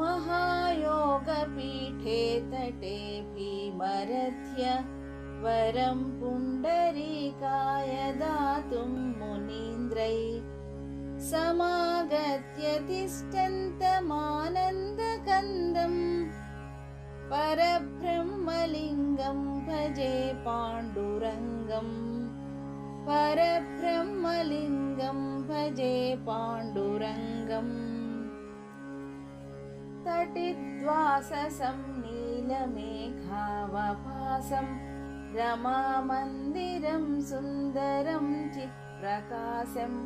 महायोगपीठे तटे भीमरथ्य वरं पुण्डरीकाय दातुं मुनीन्द्रै समागत्य तिष्ठन्तमानन्दकन्दम् परब्रह्मलिङ्गं भजे पाण्डुरङ्गम् परब्रह्मलिङ्गं भजे पाण्डुरङ्गम् तटिद्वाससं नीलमेघावभासं रमामन्दिरं सुन्दरं चित्प्रकाशम्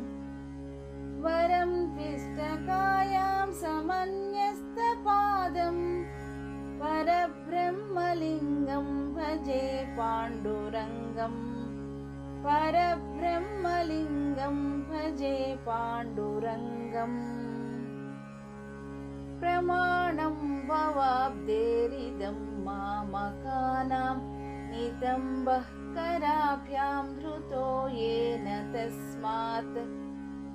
वरं पिष्टकायां भजे पाण्डुरङ्गम्। परब्रह्मलिङ्गं भजे पाण्डुरङ्गम् प्रमाणं भवाब्देरिदं मामकानां नितम्बः कराभ्यां धृतो येन तस्मात्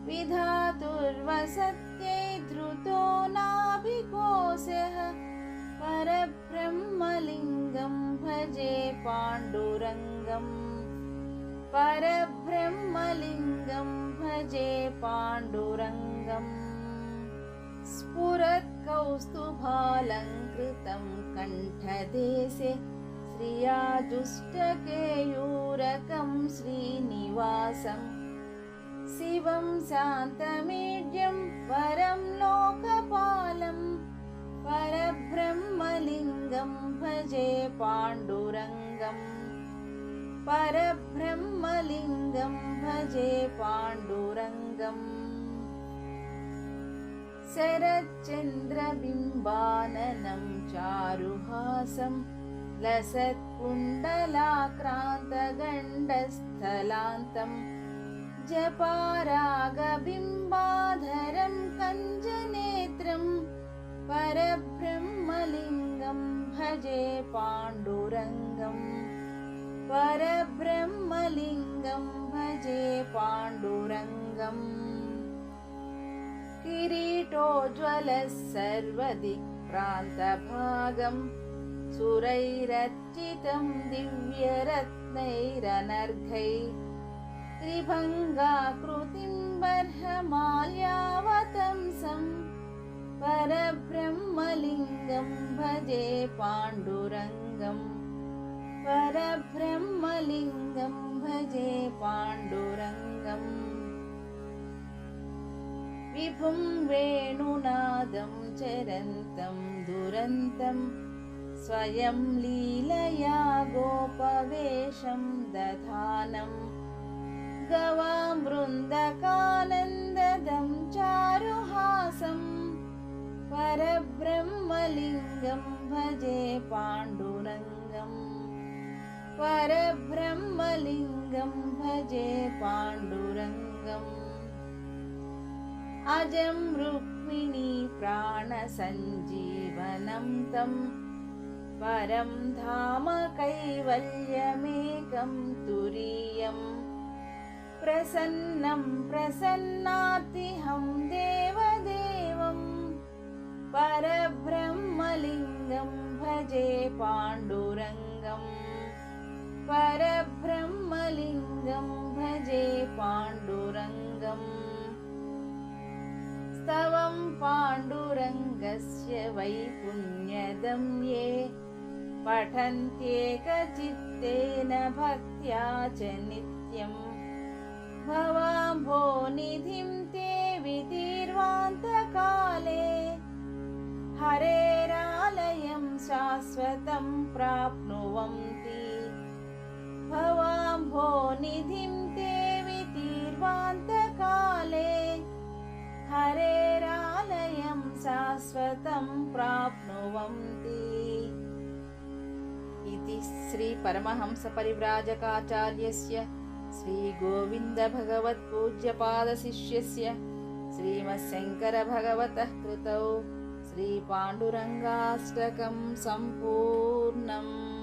विधातुर्वसत्यै धृतो नाभिकोशः परब्रह्मलिङ्गं भजे पाण्डुरङ्गम् परब्रह्मलिङ्गं भजे पाण्डुरङ्गम् स्फुरत्कौस्तुभालङ्कृतं कण्ठदेशे श्रियाजुष्टकेयूरकं श्रीनिवासम् शिवं शान्तमीड्यं परं लोकपालम् परब्रह्मलिङ्गं भजे पाण्डुरङ्गम् परब्रह्मलिङ्गं भजे पाण्डुरङ्गम् शरच्चन्द्रबिम्बाननं चारुहासं लसत्कुण्डलाक्रान्तगण्डस्थलान्तम् जपारागबिम्बाधरं कञ्जनेत्रं परब्रह्मलिङ्गं भजे पाण्डुरङ्गम् परब्रह्मलिङ्गं भजे पाण्डुरङ्गम् किरीटोज्ज्वलः सर्वदिक्प्रान्तभागं सुरैरर्चितं दिव्यरत्नैरनर्घै। त्रिभङ्गाकृतिं परब्रह्मलिङ्गं भजे पाण्डुरङ्गम्। परब्रह्मलिङ्गं भजे पाण्डुरङ्गम् विभुं वेणुनादं चरन्तं दुरन्तं स्वयं लीलया गोपवेशं दधानं गवां वृन्दकानन्ददं भजे पाण्डुरङ्गम् परब्रह्मलिङ्गं भजे पाण्डुरङ्गम् अजं रुक्मिणी प्राणसञ्जीवनं तं परं धाम कैवल्यमेकं तुरीयम् प्रसन्नं प्रसन्नातिहं देवदेवं परब्रह्मलिङ्गं भजे पाण्डुरङ्गम् परब्रह्मलिङ्गं भजे पाण्डुरङ्गम् पाण्डुरङ्गस्य वैपुण्यदं ये पठन्त्येकचित्तेन भक्त्या च नित्यम् भवाम्भोनिधिं ते वितीर्वान्तकाले हरेरालयं शाश्वतं प्राप्नुवन्ति। भवाम्भोनिधिं ते प्राप्नुवन्ति। इति श्रीपरमहंसपरिव्राजकाचार्यस्य श्रीगोविन्दभगवत्पूज्यपादशिष्यस्य श्रीमच्छङ्करभगवतः कृतौ श्रीपाण्डुरङ्गाष्टकं सम्पूर्णम्